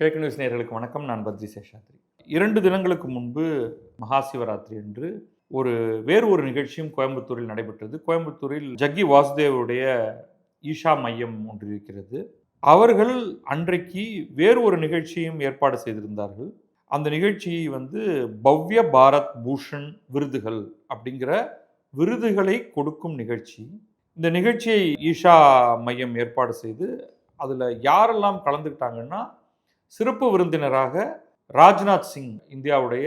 கிழக்கு நியூஸ் நேர்களுக்கு வணக்கம். நான் பத்ரி சேஷாத்ரி. இரண்டு தினங்களுக்கு முன்பு மகாசிவராத்திரி என்று அன்று ஒரு வேறு ஒரு நிகழ்ச்சியும் கோயம்புத்தூரில் நடைபெற்றது. கோயம்புத்தூரில் ஜக்கி வாசுதேவருடைய ஈஷா மையம் ஒன்று இருக்கிறது. அவர்கள் அன்றைக்கு வேறு ஒரு நிகழ்ச்சியும் ஏற்பாடு செய்திருந்தார்கள். அந்த நிகழ்ச்சி வந்து பவ்ய பாரத் பூஷன் விருதுகள் அப்படிங்கிற விருதுகளை கொடுக்கும் நிகழ்ச்சி. இந்த நிகழ்ச்சியை ஈஷா மையம் ஏற்பாடு செய்து அதில் யாரெல்லாம் கலந்துக்கிட்டாங்கன்னா சிறப்பு விருந்தினராக ராஜ்நாத் சிங் இந்தியாவுடைய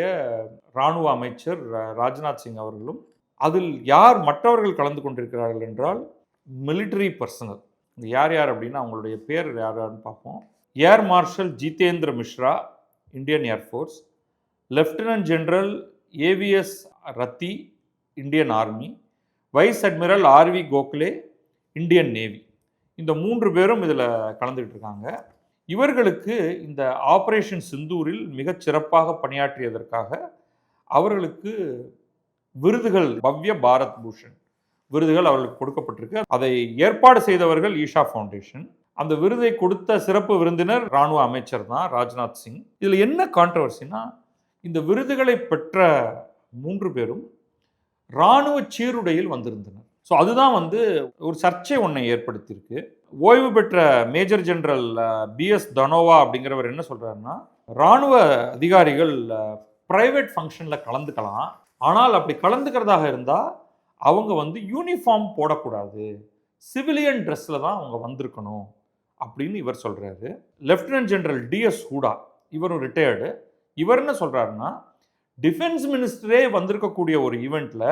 இராணுவ அமைச்சர் ரா- ராஜ்நாத் சிங் அவர்களும் அதில் யார் மற்றவர்கள் கலந்து கொண்டிருக்கிறார்கள் என்றால் military பர்சனல் யார் யார் அப்படின்னா அவங்களுடைய பேர் யார் யாருன்னு பார்ப்போம். Air marshal Jitendra Mishra Indian air force lieutenant general AVS Rathi Indian army vice admiral RV Gokhale Indian navy இந்த மூன்று பேரும் இதில் கலந்துக்கிட்டு இருக்காங்க. இவர்களுக்கு இந்த ஆபரேஷன் சிந்தூரில் மிகச் சிறப்பாக பணியாற்றியதற்காக அவர்களுக்கு விருதுகள் பவ்ய பாரத் பூஷன். விருதுகள் அவர்களுக்கு கொடுக்கப்பட்டிருக்கு. அதை ஏற்பாடு செய்தவர்கள் ஈஷா ஃபவுண்டேஷன். அந்த விருதை கொடுத்த சிறப்பு விருந்தினர் ராணுவ அமைச்சர் தான் ராஜ்நாத் சிங். இதில் என்ன கான்ட்ரவர்சினா இந்த விருதுகளை பெற்ற மூன்று பேரும் இராணுவ சீருடையில் வந்திருந்தனர். ஸோ அதுதான் வந்து ஒரு சர்ச்சை ஒன்றை ஏற்படுத்தியிருக்கு. ஓய்வு பெற்ற மேஜர் ஜெனரல் பிஎஸ் தனோவா அப்படிங்கிறவர் என்ன சொல்கிறாருன்னா இராணுவ அதிகாரிகள் ப்ரைவேட் ஃபங்க்ஷனில் கலந்துக்கலாம். ஆனால் அப்படி கலந்துக்கிறதாக இருந்தால் அவங்க வந்து யூனிஃபார்ம் போடக்கூடாது. சிவிலியன் ட்ரெஸ்ஸில் தான் அவங்க வந்திருக்கணும் அப்படின்னு இவர் சொல்கிறாரு லெஃப்டினன்ட் ஜெனரல் டிஎஸ் ஹூடா இவரும் ரிட்டையர்டு இவர் என்ன சொல்கிறாருன்னா டிஃபென்ஸ் மினிஸ்டரே வந்திருக்கக்கூடிய ஒரு ஈவெண்ட்டில்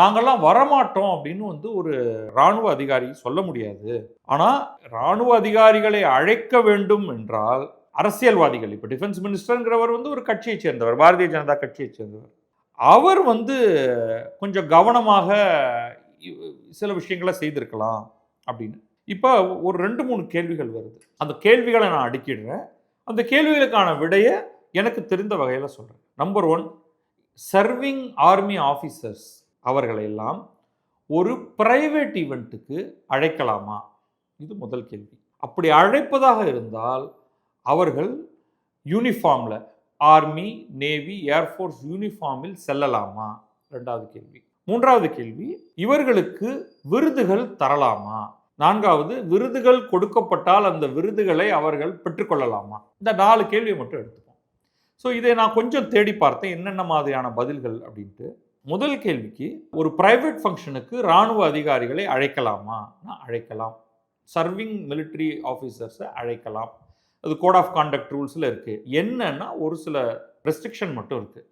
நாங்கள்லாம் வரமாட்டோம் அப்படின்னு வந்து ஒரு இராணுவ அதிகாரி சொல்ல முடியாது. ஆனால் இராணுவ அதிகாரிகளை அழைக்க வேண்டும் என்றால் அரசியல்வாதிகள் இப்போ டிஃபென்ஸ் மினிஸ்டருங்கிறவர் வந்து ஒரு கட்சியைச் சேர்ந்தவர் பாரதிய ஜனதா கட்சியைச் சேர்ந்தவர். அவர் வந்து கொஞ்சம் கவனமாக சில விஷயங்களை செய்திருக்கலாம் அப்படின்னு. இப்போ ஒரு ரெண்டு மூணு கேள்விகள் வருது. அந்த கேள்விகளை நான் அடுக்கிடுறேன். அந்த கேள்விகளுக்கான விடையை எனக்கு தெரிந்த வகையில் சொல்கிறேன் number one serving army officers அவர்களை எல்லாம் ஒரு பிரைவேட் ஈவெண்ட்டுக்கு அழைக்கலாமா? இது முதல் கேள்வி. அப்படி அழைப்பதாக இருந்தால் அவர்கள் யூனிஃபார்மில் ஆர்மி நேவி ஏர்ஃபோர்ஸ் யூனிஃபார்மில் செல்லலாமா? ரெண்டாவது கேள்வி. மூன்றாவது கேள்வி இவர்களுக்கு விருதுகள் தரலாமா? நான்காவது விருதுகள் கொடுக்கப்பட்டால் அந்த விருதுகளை அவர்கள் பெற்றுக்கொள்ளலாமா? இந்த நாலு கேள்வியை மட்டும் எடுத்துப்போம். ஸோ இதை நான் கொஞ்சம் தேடி பார்த்தேன் என்னென்ன மாதிரியான பதில்கள் அப்படின்ட்டு. முதல் கேள்விக்கு ஒரு பிரைவேட் ஃபங்க்ஷனுக்கு இராணுவ அதிகாரிகளை அழைக்கலாமா? நான் அழைக்கலாம். சர்விங் மிலிட்ரி ஆஃபீஸர்ஸை அழைக்கலாம். அது கோட் ஆஃப் கான்டக்ட் ரூல்ஸில் இருக்குது என்னன்னா ஒரு சில ரெஸ்ட்ரிக்ஷன் மட்டும் இருக்குது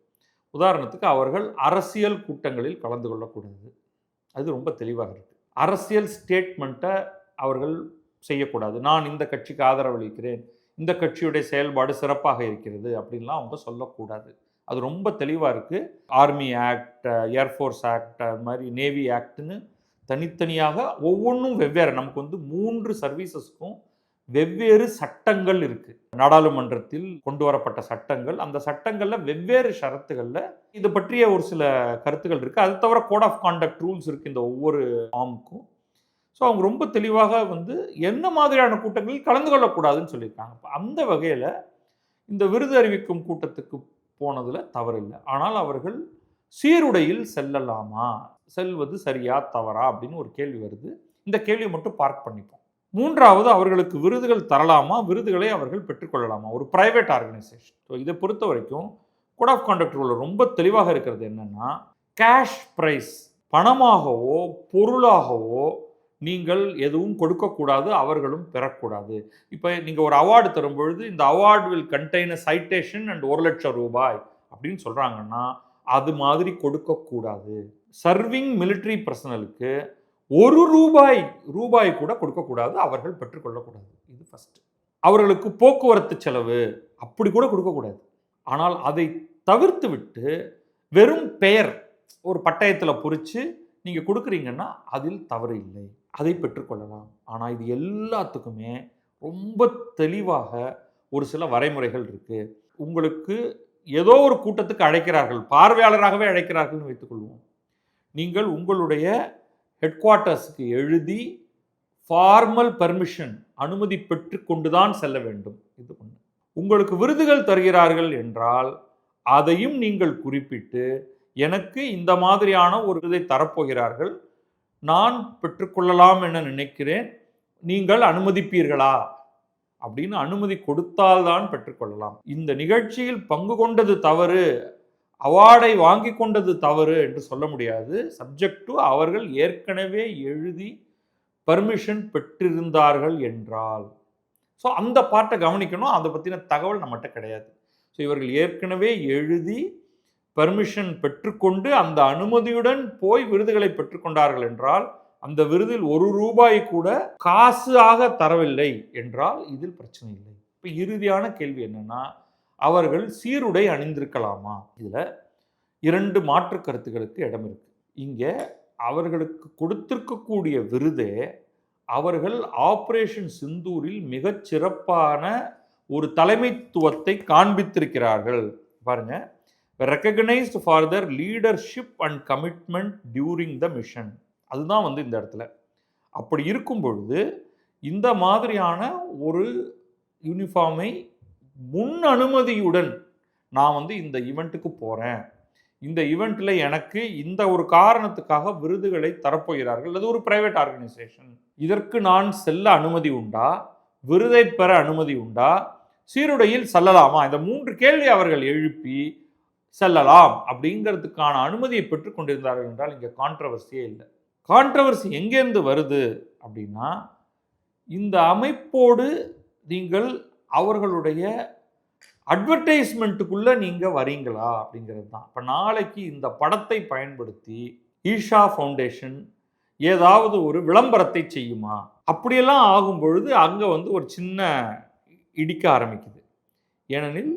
உதாரணத்துக்கு அவர்கள் அரசியல் கூட்டங்களில் கலந்து கொள்ளக்கூடாது. அது ரொம்ப தெளிவாக இருக்குது அரசியல் ஸ்டேட்மெண்ட்டை அவர்கள் செய்யக்கூடாது. நான் இந்த கட்சிக்கு ஆதரவளிக்கிறேன் இந்த கட்சியுடைய செயல்பாடு சிறப்பாக இருக்கிறது அப்படின்லாம் அவங்க சொல்லக்கூடாது. அது ரொம்ப தெளிவாக இருக்குது ஆர்மி ஆக்ட் ஏர்ஃபோர்ஸ் ஆக்ட் அது மாதிரி நேவி ஆக்ட்னு தனித்தனியாக ஒவ்வொன்றும் வெவ்வேறு. நமக்கு வந்து மூன்று சர்வீசஸ்க்கும் வெவ்வேறு சட்டங்கள் இருக்குது நாடாளுமன்றத்தில் கொண்டு வரப்பட்ட சட்டங்கள். அந்த சட்டங்களில் வெவ்வேறு ஷரத்துகளில் இது பற்றிய ஒரு சில கருத்துகள் இருக்குது அது தவிர கோட் ஆஃப் கான்டக்ட் ரூல்ஸ் இருக்குது இந்த ஒவ்வொரு ஆமுக்கும். ஸோ அவங்க ரொம்ப தெளிவாக வந்து என்ன மாதிரியான கூட்டங்களில் கலந்து கொள்ளக்கூடாதுன்னு சொல்லியிருக்காங்க. அந்த வகையில் இந்த விருது அறிவிக்கும் கூட்டத்துக்கு போனதில் தவறில்லை. ஆனால் அவர்கள் சீருடையில் செல்லலாமா? செல்வது சரியா தவறா? அப்படின்னு ஒரு கேள்வி வருது. இந்த கேள்வியை மட்டும் பார்க் பண்ணிப்போம். மூன்றாவது அவர்களுக்கு விருதுகள் தரலாமா? விருதுகளை அவர்கள் பெற்றுக்கொள்ளலாமா? ஒரு பிரைவேட் ஆர்கனைசேஷன் ஸோ இதை பொறுத்த வரைக்கும் கோட் ஆஃப் கான்டக்ட் ரூலில் ரொம்ப தெளிவாக இருக்கிறது என்னென்னா கேஷ் ப்ரைஸ் பணமாகவோ பொருளாகவோ நீங்கள் எதுவும் கொடுக்கக்கூடாது அவர்களும் பெறக்கூடாது. இப்போ நீங்கள் ஒரு அவார்டு தரும் பொழுது இந்த award will contain citation and ஒரு லட்சம் ரூபாய் அப்படின்னு சொல்கிறாங்கன்னா அது மாதிரி கொடுக்கக்கூடாது. சர்விங் மிலிட்ரி பர்சனலுக்கு ஒரு ரூபாய் ரூபாய் கூட கொடுக்கக்கூடாது அவர்கள் பெற்றுக்கொள்ளக்கூடாது. இது ஃபஸ்ட்டு அவர்களுக்கு போக்குவரத்து செலவு அப்படி கூட கொடுக்கக்கூடாது. ஆனால் அதை தவிர்த்து விட்டு வெறும் பெயர் ஒரு பட்டயத்தில் பொறிச்சு நீங்கள் கொடுக்குறீங்கன்னா அதில் தவறு இல்லை. அதை பெற்றுக்கொள்ளலாம் ஆனால் இது எல்லாத்துக்குமே ரொம்ப தெளிவாக ஒரு சில வரைமுறைகள் இருக்குது உங்களுக்கு ஏதோ ஒரு கூட்டத்துக்கு அழைக்கிறார்கள் பார்வையாளராகவே அழைக்கிறார்கள்னு வைத்துக்கொள்வோம் நீங்கள் உங்களுடைய ஹெட் குவார்ட்டர்ஸுக்கு எழுதி ஃபார்மல் பெர்மிஷன் அனுமதி பெற்று கொண்டுதான் செல்ல வேண்டும். இது ஒன்று உங்களுக்கு விருதுகள் தருகிறார்கள் என்றால் அதையும் நீங்கள் குறிப்பிட்டு எனக்கு இந்த மாதிரியான ஒரு விருதை தரப்போகிறார்கள் நான் பெற்றுக்கொள்ளலாம் என நினைக்கிறேன். நீங்கள் அனுமதிப்பீர்களா? அப்படின்னு அனுமதி கொடுத்தால்தான் பெற்றுக்கொள்ளலாம். இந்த நிகழ்ச்சியில் பங்கு கொண்டது தவறு அவார்டை வாங்கி கொண்டது தவறு என்று சொல்ல முடியாது. சப்ஜெக்ட் டு அவர்கள் ஏற்கனவே எழுதி பர்மிஷன் பெற்றிருந்தார்கள் என்றால். ஸோ அந்த பாட்டை கவனிக்கணும். அதை பற்றின தகவல் நம்மகிட்ட கிடையாது. ஸோ இவர்கள் ஏற்கனவே எழுதி பர்மிஷன் பெற்றுக்கொண்டு அந்த அனுமதியுடன் போய் விருதுகளை பெற்றுக்கொண்டார்கள் என்றால் அந்த விருதில் ஒரு ரூபாய் கூட காசு ஆக தரவில்லை என்றால் இதில் பிரச்சனை இல்லை. இப்போ இறுதியான கேள்வி என்னன்னா அவர்கள் சீருடை அணிந்திருக்கலாமா? இதில் இரண்டு மாற்று கருத்துக்களுக்கு இடம் இருக்கு. இங்கே அவர்களுக்கு கொடுத்திருக்கக்கூடிய விருதே அவர்கள் ஆப்ரேஷன் சிந்தூரில் மிகச் சிறப்பான ஒரு தலைமைத்துவத்தை காண்பித்திருக்கிறார்கள். பாருங்கள் recognised for their leadership and commitment during the mission அதுதான் வந்து இந்த இடத்துல. அப்படி இருக்கும் பொழுது இந்த மாதிரியான ஒரு யூனிஃபார்மை முன் அனுமதியுடன் நான் வந்து இந்த ஈவெண்ட்டுக்கு போகிறேன் இந்த ஈவெண்ட்டில் எனக்கு இந்த ஒரு காரணத்துக்காக விருதுகளை தரப்போகிறார்கள். அது ஒரு பிரைவேட் ஆர்கனைசேஷன் இதற்கு நான் செல்ல அனுமதி உண்டா? விருதை பெற அனுமதி உண்டா? சீருடையில் செல்லலாமா? இந்த மூன்று கேள்வி அவர்கள் எழுப்பி செல்லலாம் அப்படிங்கிறதுக்கான அனுமதியை பெற்றுக்கொண்டிருந்தார்கள் என்றால் இங்கே கான்ட்ரவர்சியே இல்லை. கான்ட்ரவர்சி எங்கேருந்து வருது அப்படின்னா இந்த அமைப்போடு நீங்கள் அவர்களுடைய அட்வர்டைஸ்மெண்ட்டுக்குள்ளே நீங்கள் வரீங்களா அப்படிங்கிறது தான். இப்போ நாளைக்கு இந்த படத்தை பயன்படுத்தி ஈஷா ஃபவுண்டேஷன் ஏதாவது ஒரு விளம்பரத்தை செய்யுமா? அப்படியெல்லாம் ஆகும் பொழுது அங்கே வந்து ஒரு சின்ன இடிக்க ஆரம்பிக்குது. ஏனெனில்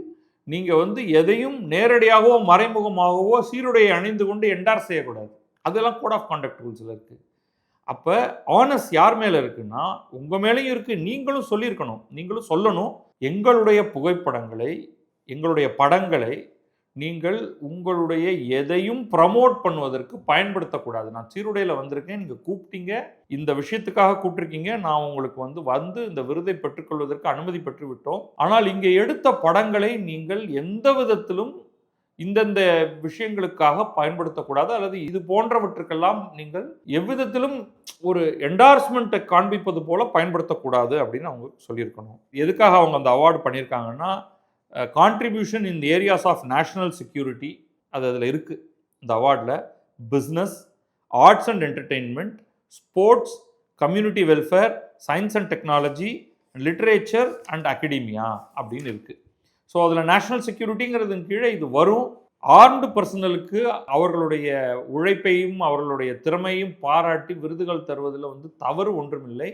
நீங்கள் வந்து எதையும் நேரடியாகவோ மறைமுகமாகவோ சீருடையை அணிந்து கொண்டு என்டார் செய்யக்கூடாது. அதெல்லாம் கோட் ஆஃப் கான்டக்ட் ரூல்ஸில் இருக்குது அப்போ ஆனஸ் யார் மேலே இருக்குன்னா உங்கள் மேலேயும் இருக்குது நீங்களும் சொல்லியிருக்கணும். நீங்களும் சொல்லணும். எங்களுடைய புகைப்படங்களை எங்களுடைய படங்களை நீங்கள் உங்களுடைய எதையும் ப்ரமோட் பண்ணுவதற்கு பயன்படுத்தக்கூடாது. நான் சீருடையில் வந்திருக்கேன் நீங்கள் கூப்பிட்டீங்க இந்த விஷயத்துக்காக கூப்பிட்டுருக்கீங்க நான் உங்களுக்கு வந்து வந்து இந்த விருதை பெற்றுக்கொள்வதற்கு அனுமதி பெற்று விட்டோம் ஆனால் இங்கே எடுத்த படங்களை நீங்கள் எந்த விதத்திலும் இந்தந்த விஷயங்களுக்காக பயன்படுத்தக்கூடாது. அல்லது இது போன்றவற்றுக்கெல்லாம் நீங்கள் எவ்விதத்திலும் ஒரு என்டார்ஸ்மெண்ட்டை காண்பிப்பது போல பயன்படுத்தக்கூடாது அப்படின்னு அவங்க சொல்லியிருக்கணும். எதுக்காக அவங்க அந்த அவார்டு பண்ணியிருக்காங்கன்னா contribution in areas of national security அது அதில் இருக்குது இந்த அவார்டில் business arts and entertainment sports community welfare science and technology literature and academia அப்படின்னு இருக்குது ஸோ அதில் நேஷ்னல் செக்யூரிட்டிங்கிறது கீழே இது வரும். ஆர்ம்டு பர்சனலுக்கு அவர்களுடைய உழைப்பையும் அவர்களுடைய திறமையும் பாராட்டி விருதுகள் தருவதில் வந்து தவறு ஒன்றுமில்லை.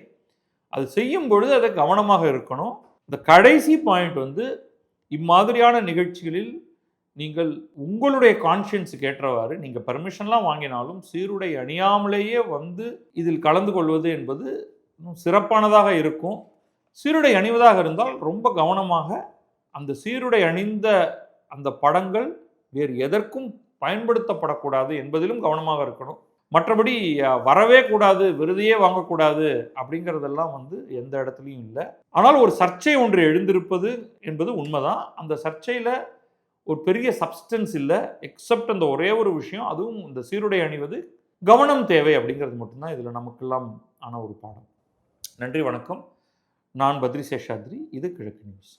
அது செய்யும் பொழுது அதை கவனமாக இருக்கணும். இந்த கடைசி பாயிண்ட் வந்து இம்மாதிரியான நிகழ்ச்சிகளில் நீங்கள் உங்களுடைய கான்ஷியன்ஸுக்கு ஏற்றவாறு நீங்கள் பர்மிஷன்லாம் வாங்கினாலும் சீருடை அணியாமலேயே வந்து இதில் கலந்து கொள்வது என்பது சிறப்பானதாக இருக்கும். சீருடை அணிவதாக இருந்தால் ரொம்ப கவனமாக அந்த சீருடை அணிந்த அந்த படங்கள் வேறு எதற்கும் பயன்படுத்தப்படக்கூடாது என்பதிலும் கவனமாக இருக்கணும். மற்றபடி வரவே கூடாது விருதையே வாங்கக்கூடாது அப்படிங்கிறதெல்லாம் வந்து எந்த இடத்துலையும் இல்லை. ஆனால் ஒரு சர்ச்சை ஒன்று எழுந்திருப்பது என்பது உண்மைதான். அந்த சர்ச்சையில் ஒரு பெரிய சப்ஸ்டன்ஸ் இல்லை. எக்ஸப்ட் அந்த ஒரே ஒரு விஷயம் அதுவும் இந்த சீருடை அணிவது கவனம் தேவை அப்படிங்கிறது மட்டும்தான் இதில் நமக்கெல்லாம் ஆன ஒரு பாடம். நன்றி வணக்கம். நான் பத்ரி சேஷாத்ரி இது கிழக்கு நியூஸ்.